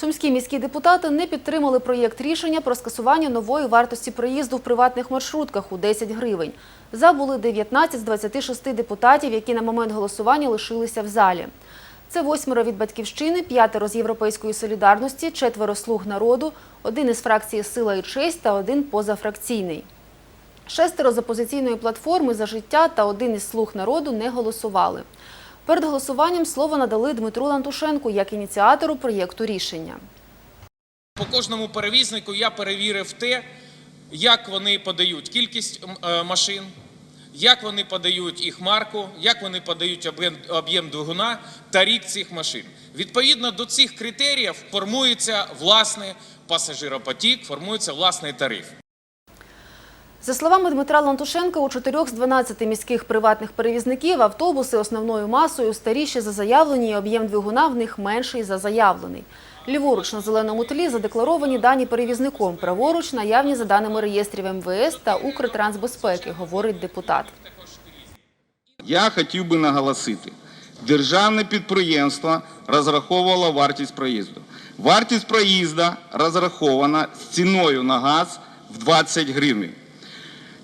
Сумські міські депутати не підтримали проєкт рішення про скасування нової вартості проїзду в приватних маршрутках у 10 гривень. За були 19 з 26 депутатів, які на момент голосування лишилися в залі. Це восьмеро від «Батьківщини», п'ятеро з «Європейської солідарності», четверо «Слуг народу», один із фракції «Сила і честь» та один позафракційний. Шестеро з опозиційної платформи «За життя» та один із «Слуг народу» не голосували. Перед голосуванням слово надали Дмитру Лантушенку як ініціатору проєкту рішення. По кожному перевізнику я перевірив те, як вони подають кількість е, машин, як вони подають їх марку, як вони подають об'єм- об'єм двигуна та рік цих машин. Відповідно до цих критеріїв формується власний пасажиропотік, формується власний тариф. За словами Дмитра Лантушенка, у чотирьох з 12 міських приватних перевізників автобуси основною масою старіші за заявлені, і об'єм двигуна в них менший за заявлений. Ліворуч на зеленому тлі задекларовані дані перевізником, праворуч наявні за даними реєстрів МВС та Укртрансбезпеки, говорить депутат. Я хотів би наголосити, державне підприємство розраховувало вартість проїзду. Вартість проїзду розрахована з ціною на газ в 20 гривень.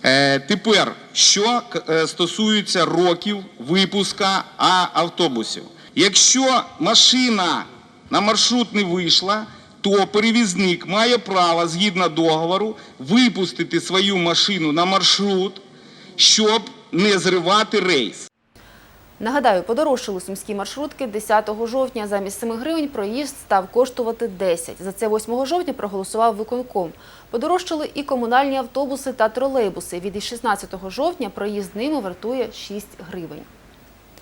Е, тепер, що е, стосується років випуска автобусів. Якщо машина на маршрут не вийшла, то перевізник має право згідно договору випустити свою машину на маршрут, щоб не зривати рейс. Нагадаю, подорожчали сумські маршрутки 10 жовтня. Замість 7 гривень проїзд став коштувати 10. За це 8 жовтня проголосував виконком. Подорожчали і комунальні автобуси та тролейбуси. Від 16 жовтня проїзд ними вартує 6 гривень.